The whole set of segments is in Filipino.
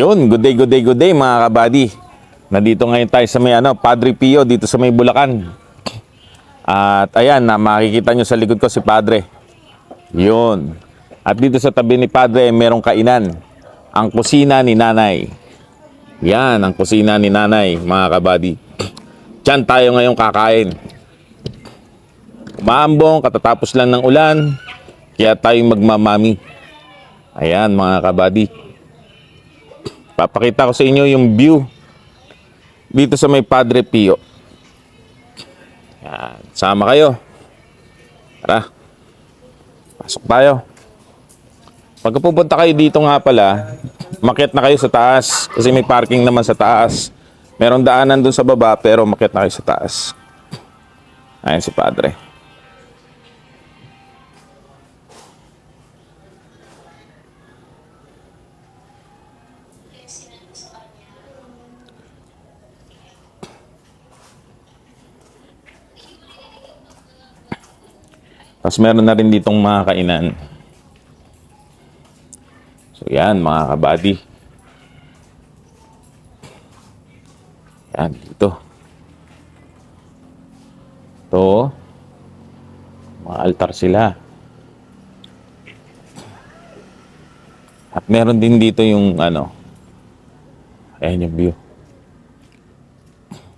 Yun, good day, good day, good day mga kabady. Nandito ngayon tayo sa may ano, Padre Pio dito sa may Bulacan. At ayan, na makikita nyo sa likod ko si Padre. Yun. At dito sa tabi ni Padre, merong kainan. Ang kusina ni Nanay. Yan, ang kusina ni Nanay, mga kabady. Diyan tayo ngayong kakain. Umaambong, katatapos lang ng ulan. Kaya tayo magmamami. Ayan, mga kabady. Papakita ko sa inyo yung view dito sa may Padre Pio. Yan, sama kayo. Tara. Pasok tayo. Pagka pupunta kayo dito nga pala, makyat na kayo sa taas kasi may parking naman sa taas. Meron daanan dun sa baba pero makyat na kayo sa taas. Ayan si Padre. Tapos meron na rin ditong mga kainan. So yan mga kabady. Yan dito. To. Mga altar sila. At meron din dito yung ano. Ayan yung view.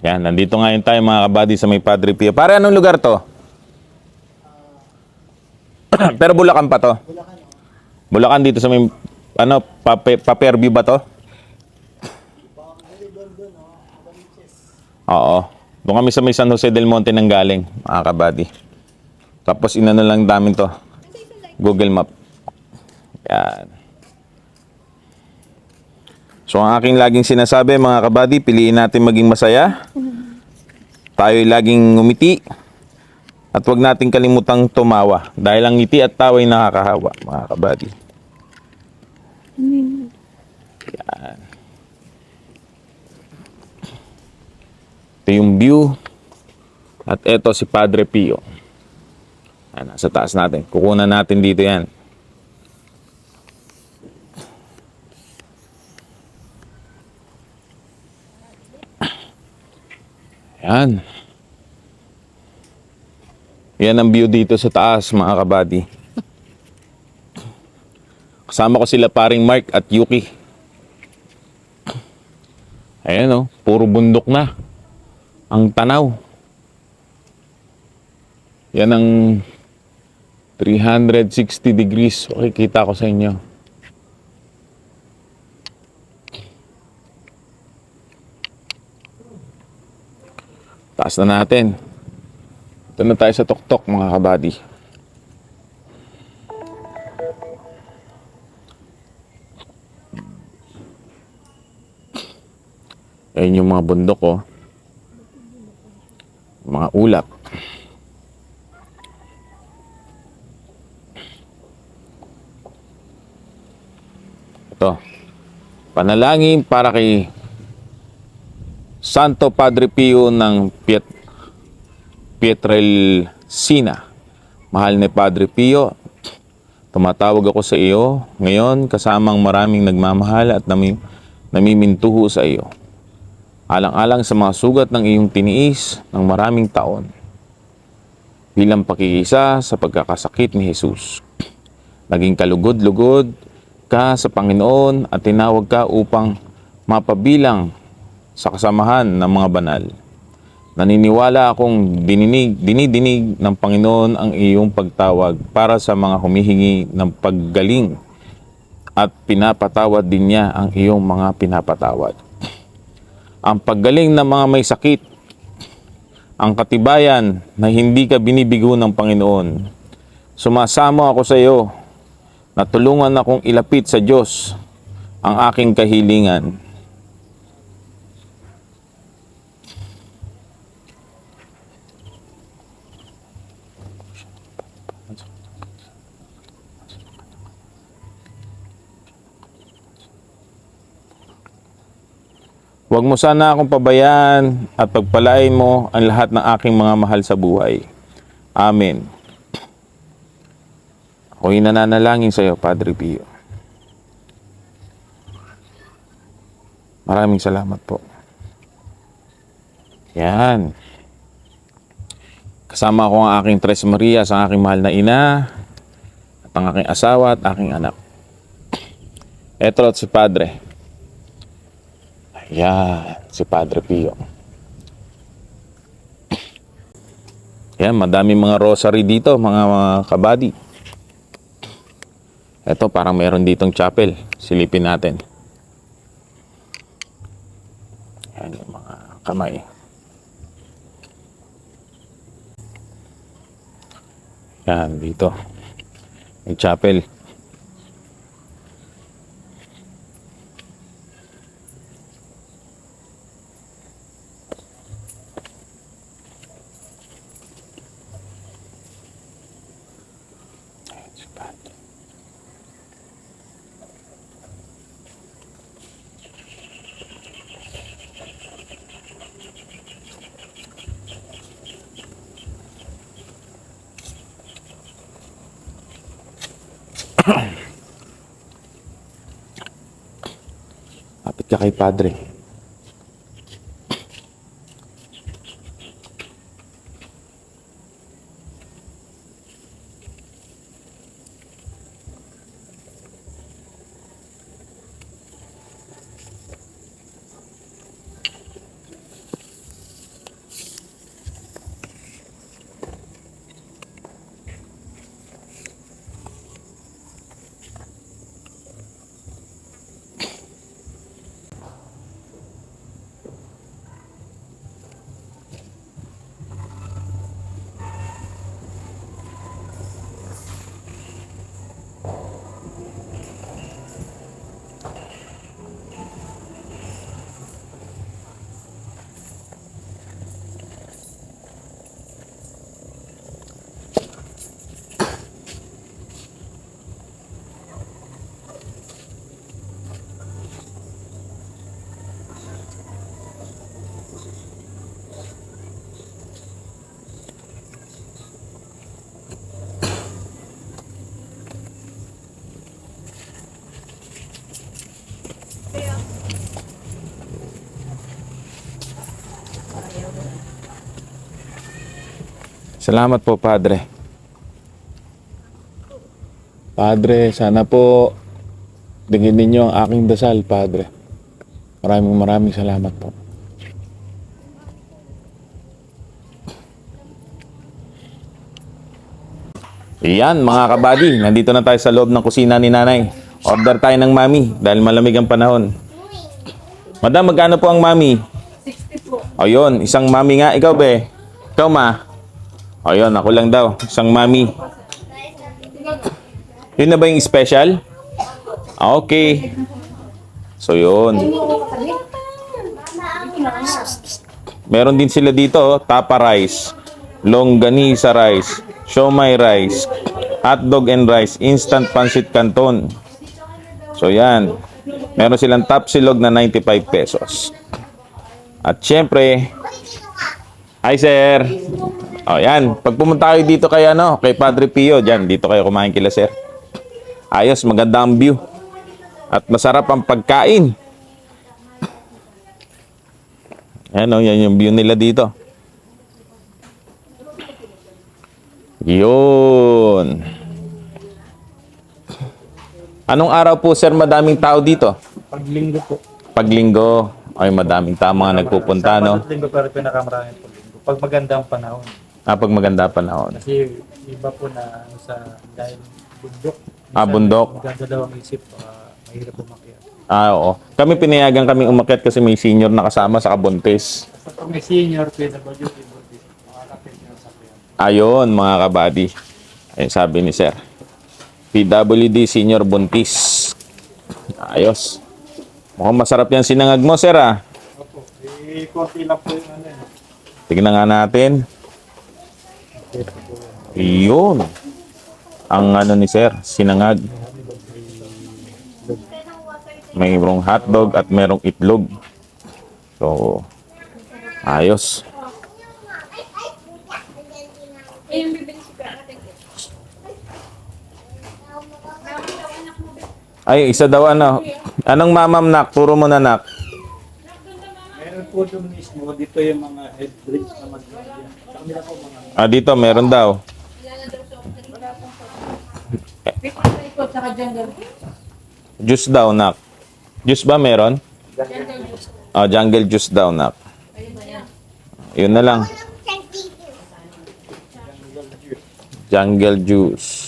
Yan, nandito ngayon tayo mga kabady sa may Padre Pio. Para anong lugar to? Pero Bulacan pa to. Bulacan dito sa may ano, pape, paper view ba to? Oo. Doon kami sa may San Jose del Monte nang galing, mga kabady. Tapos inano lang namin to. Google Map. Yan. So ang aking laging sinasabi mga kabady, piliin natin maging masaya. Tayo'y laging ngumiti. At huwag nating kalimutang tumawa dahil ang ngiti at tawa ay nakakahawa, mga kabady. Yan. Ito yung view. At ito si Padre Pio. Yan, nasa taas natin. Kukunan natin dito yan. Yan. Yan ang view dito sa taas, mga kabady. Kasama ko sila paring Mark at Yuki. Ayan oh, puro bundok na. Ang tanaw. Yan ang 360 degrees. Okay, kita ko sa inyo. Taas na natin. Ito na tayo sa tuktok mga kabady. Ayan yung mga bundok oh. Mga ulap. Ito. Panalangin para kay Santo Padre Pio ng Piet Pietrelcina. Mahal ni Padre Pio, tumatawag ako sa iyo ngayon kasamang maraming nagmamahal at nami, namimintuho sa iyo. Alang-alang sa mga sugat ng iyong tiniis ng maraming taon. Bilang pakikisa sa pagkakasakit ni Jesus. Naging kalugod-lugod ka sa Panginoon at tinawag ka upang mapabilang sa kasamahan ng mga banal. Naniniwala akong dininig, dinidinig ng Panginoon ang iyong pagtawag para sa mga humihingi ng paggaling at pinapatawad din niya ang iyong mga pinapatawad. Ang paggaling ng mga may sakit, ang katibayan na hindi ka binibigo ng Panginoon. Sumasamo ako sa iyo na tulungan akong ilapit sa Diyos ang aking kahilingan. Huwag mo sana akong pabayaan at pagpalain mo ang lahat ng aking mga mahal sa buhay. Amen. Ako'y nananalangin sa iyo, Padre Pio. Maraming salamat po. Yan. Kasama ko ang aking Tres Maria sa aking mahal na ina at ang aking asawa at aking anak. Eto at si Padre. Ayan, si Padre Pio. Yan, madami mga rosary dito, mga, mga kabady. Ito, parang meron ditong chapel. Silipin natin. Yan yung mga kamay. Yan, dito. May chapel. Kapit ka kay Padre. Salamat po, Padre. Padre, sana po bigyan ninyo ang aking dasal, Padre. Maraming maraming salamat po. Yan, mga kabady. Nandito na tayo sa loob ng kusina ni nanay. Order tayo ng mami dahil malamig ang panahon. Madam, magkano po ang mami? 60 po. O yun, isang mami nga. Ikaw, be. Ikaw, ma. O yun, ako lang daw. Isang mami. Yun na ba yung special? Okay. So yun. Meron din sila dito, oh, tapa rice, longganisa rice, siomay rice, hotdog and rice, instant pancit canton. So yan. Meron silang tapsilog na 95 pesos. At syempre, Hi sir. O yan, pag pumunta kayo dito kay ano, kay Padre Pio, diyan dito kayo kumain kila sir. Ayos, maganda ang view. At masarap ang pagkain. Yan o, yan yung view nila dito. Yun. Anong araw po sir madaming tao dito? Paglinggo po. Paglinggo. Ay, madaming tao mga nagpupunta, no? At linggo pero pinakamaraming po linggo. Pag maganda ang panahon. Ah, pag maganda panahon. Kasi iba po na ano sa dahil bundok. Ah, bundok. Maganda daw ang isip. Uh, mahirap umakyat. Ah, oo. Kami pinayagan kami umakyat kasi may senior na kasama sa Kabuntis. Basta pag may senior, PWD, Buddhist, mga kapityan sa kuya. Ayun, mga kabady. Ayun, sabi ni Sir. PWD Senior Buntis. Ayos. Mukhang masarap yan sinangag mo, Sir, ah. Opo. Eh, konti lang po yung ano eh. Tignan nga natin. Yun. Ang ano ni Sir, sinangag. Mayroong hotdog at merong itlog. So, ayos. Ay, isa daw ano. Anong mamam nak? Turo mo na nak. po doon mismo, dito yung mga head drinks na mag-iwan. Sa kanila po mga Ah, dito, meron daw. Juice daw, nak. Juice ba meron? Ah, jungle juice daw, nak. Yun na lang. Jungle juice.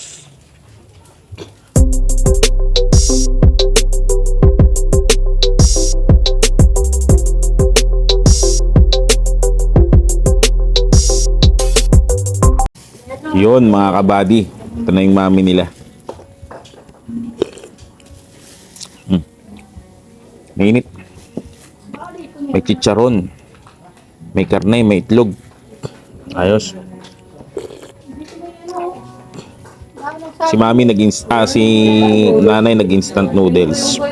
Yun, mga kabady. Ito na yung mami nila. Mainit. May chicharon. May karne, may itlog. Ayos. Si mami nag ah, si nanay nag instant noodles.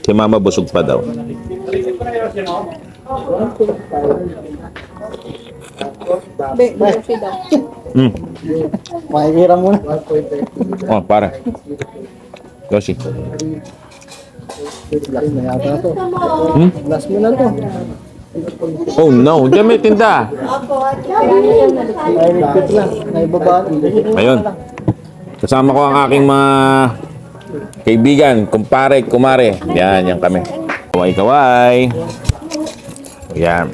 Si mama busog pa daw. Be, busi daw. Hmm. Makikira mo na. Oh, para. Yoshi. Last na yata to. Hmm? Last mo na to. Oh no, diyan may tinda. Repeat lang. Naibaba. Ayun. Kasama ko ang aking mga kaibigan, kumpare, kumare. Yan, yan kami. Kaway. Yan.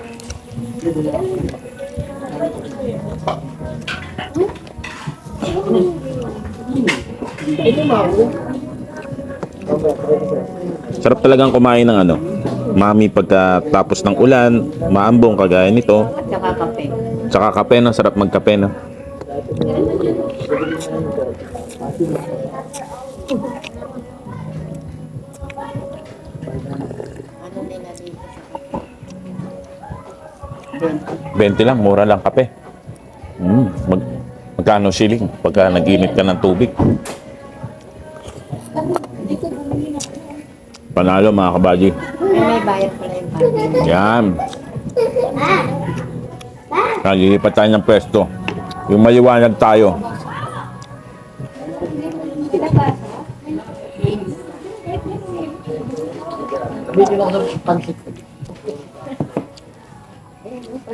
Sarap talagang kumain ng ano. Mami pagkatapos ng ulan, maambong kagaya nito. Tsaka kape. Tsaka kape, no? Sarap magkape, no? Bente lang, mura lang kape. Mm, mag, magkano siling pagka nag-init ka ng tubig. Panalo mga kabadji. May bayad pala yung bayad. Yan. Nalilipat tayo ng pwesto. Yung maliwanag tayo.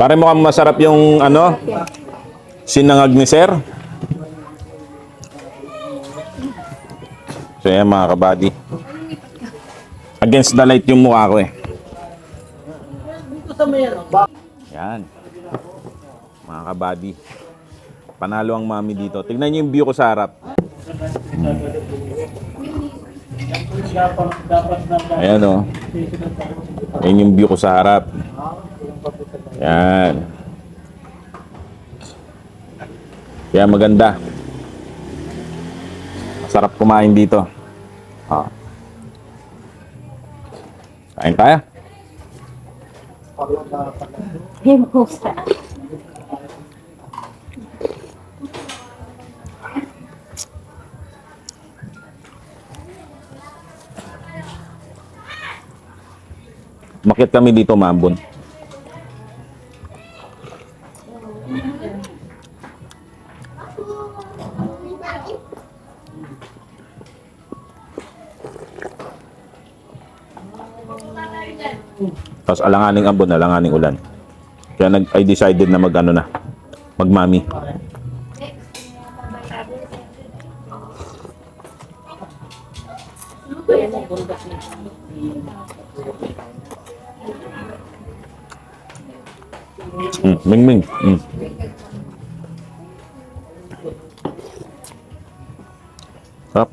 Pare mukhang masarap yung ano, sinangag ni Sir. So yan mga kabady. Against the light yung mukha ko eh. Yan. Mga kabady. Panalo ang mami dito. Tignan niyo yung view ko sa harap. Ayan o. Oh. Ayan yung view ko sa harap. Yan. Kaya maganda. Masarap kumain dito. Ah. Kain tayo. Himusa. Makit kami dito, Mambon. Tapos alanganing ambon, alanganing ulan. Kaya nag I decided na mag ano na, magmami. Sarap.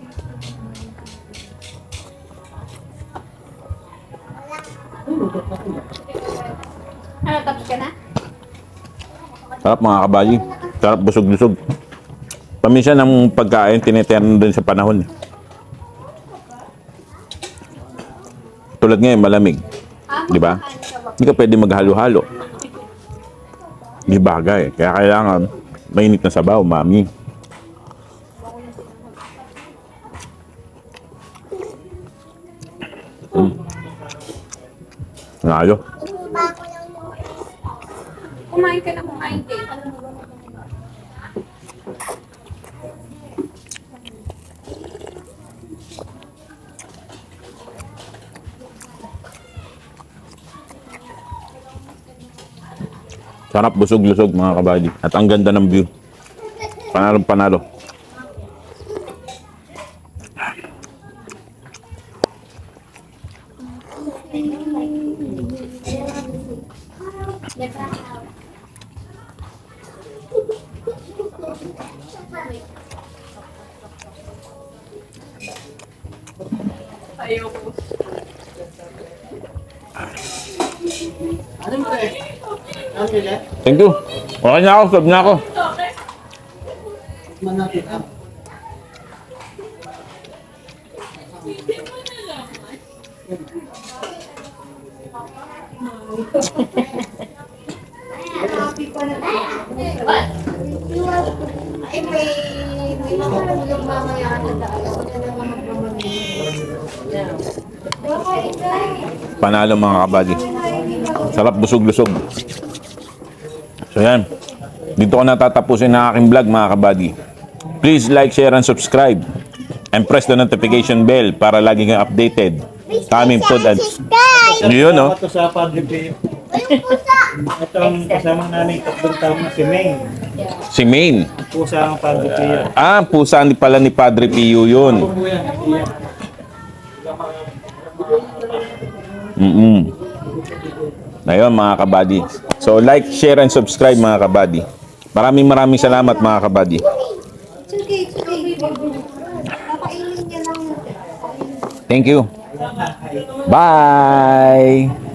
Ano, tapos ka na? Sarap mga kabayi. Sarap busog-busog. Paminsan ng pagkain, tiniterno din sa panahon. Tulad ngayon, malamig. Di ba? Hindi ka pwede maghalo-halo. Di bagay. Kaya kailangan mainit na sabaw, mami. Ngalo. Kumain ka na kumain din. Sarap, busog-lusog mga kabady. At ang ganda ng view. Panalo panalo. Ano mo eh? Thank you. Okay na ako, stop na ako. Ah. Ay, may... May mahulog mamaya na dahil. Wala naman magmamali. Panalo mga kabady. Sarap, busog-lusog. So yan. Dito ko natatapusin ang aking vlog mga kabady. Please like, share, and subscribe. And press the notification bell para lagi kang updated. sa aming food and... Yun, no? Ito sa Padre Pio. Ito ang kasama namin tatlong taon na si Meng. Si Maine. Pusa ang Padre Pio. Ah, pusa ni pala ni Padre Pio yun. Mm-mm. Ayun mga kabady. So like, share, and subscribe mga kabady. Maraming maraming salamat mga kabady. Thank you. Bye!